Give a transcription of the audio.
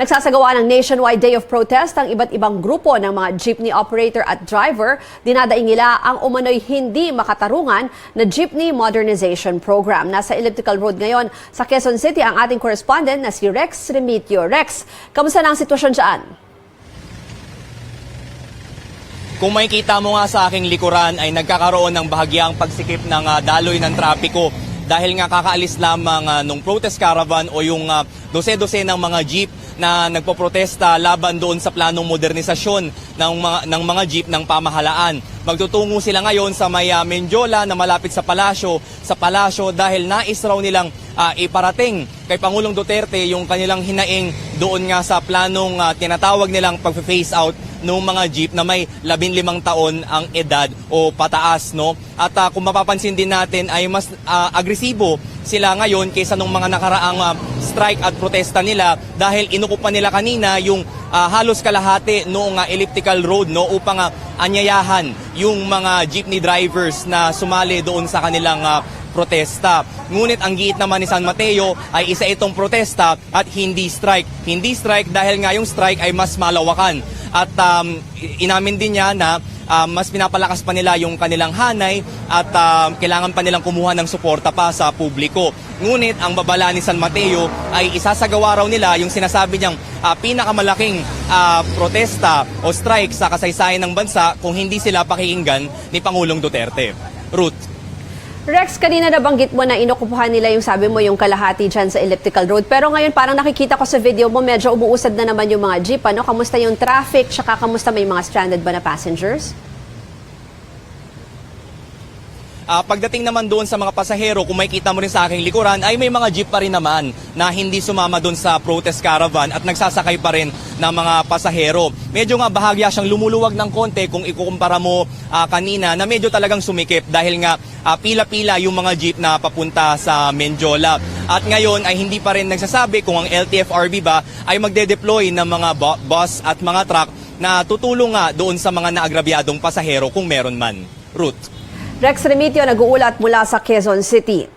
Nagsasagawa ng nationwide day of protest ang iba't ibang grupo ng mga jeepney operator at driver. Dinadaing nila ang umano'y hindi makatarungan na jeepney modernization program. Nasa elliptical road ngayon sa Quezon City ang ating correspondent na si Rex Remitio. Rex, kamusta na ang sitwasyon dyan? Kung makikita mo nga sa aking likuran ay nagkakaroon ng bahagyang pagsikip ng ah, daloy ng trapiko dahil nga kakaalis lamang ah, nung protest caravan o yung ah, dose-dose ng mga jeep na nagpoprotesta laban doon sa planong modernisasyon ng mga, ng mga jeep ng pamahalaan. Magtutungo sila ngayon sa may ah, Menjola na malapit sa palasyo, sa palasyo dahil nais raw nilang ah, iparating kay Pangulong Duterte yung kanilang hinaing doon nga sa planong ah, tinatawag nilang pag-phase out ng mga jeep na may 15 taon ang edad o pataas no? At ah, kung mapapansin din natin ay mas ah, agresibo sila ngayon kaysa nung mga nakaraang ah, strike at protesta nila dahil inukupan nila kanina yung ah, halos kalahati noong ah, elliptical road no upang ah, anyayahan yung mga jeepney drivers na sumali doon sa kanilang ah, protesta. Ngunit ang giit naman ni San Mateo ay isa itong protesta at hindi strike. Hindi strike dahil nga yung strike ay mas malawakan. At um, inamin din niya na um, mas pinapalakas pa nila yung kanilang hanay at um, kailangan pa nilang kumuha ng suporta pa sa publiko. Ngunit ang babala ni San Mateo ay isasagawa raw nila yung sinasabi niyang ah, pinakamalaking ah, protesta o strike sa kasaysayan ng bansa kung hindi sila pakikinggan ni Pangulong Duterte. Ruth. Rex, kanina nabanggit mo na inukupuhan nila yung sabi mo yung kalahati dyan sa elliptical road. Pero ngayon parang nakikita ko sa video mo medyo umuusad na naman yung mga jeep. Ano? Kamusta yung traffic? Tsaka kamusta may mga stranded ba na passengers? Ah, pagdating naman doon sa mga pasahero, kung makikita mo rin sa aking likuran, ay may mga jeep pa rin naman na hindi sumama doon sa protest caravan at nagsasakay pa rin ng mga pasahero. Medyo nga bahagya siyang lumuluwag ng konti kung ikukumpara mo ah, kanina na medyo talagang sumikip dahil nga ah, pila-pila yung mga jeep na papunta sa Menjola. At ngayon ay hindi pa rin nagsasabi kung ang LTFRB ba ay magde-deploy ng mga bu- bus at mga truck na tutulong nga doon sa mga naagrabyadong pasahero kung meron man. Ruth. Rex Remitio nag-uulat mula sa Quezon City.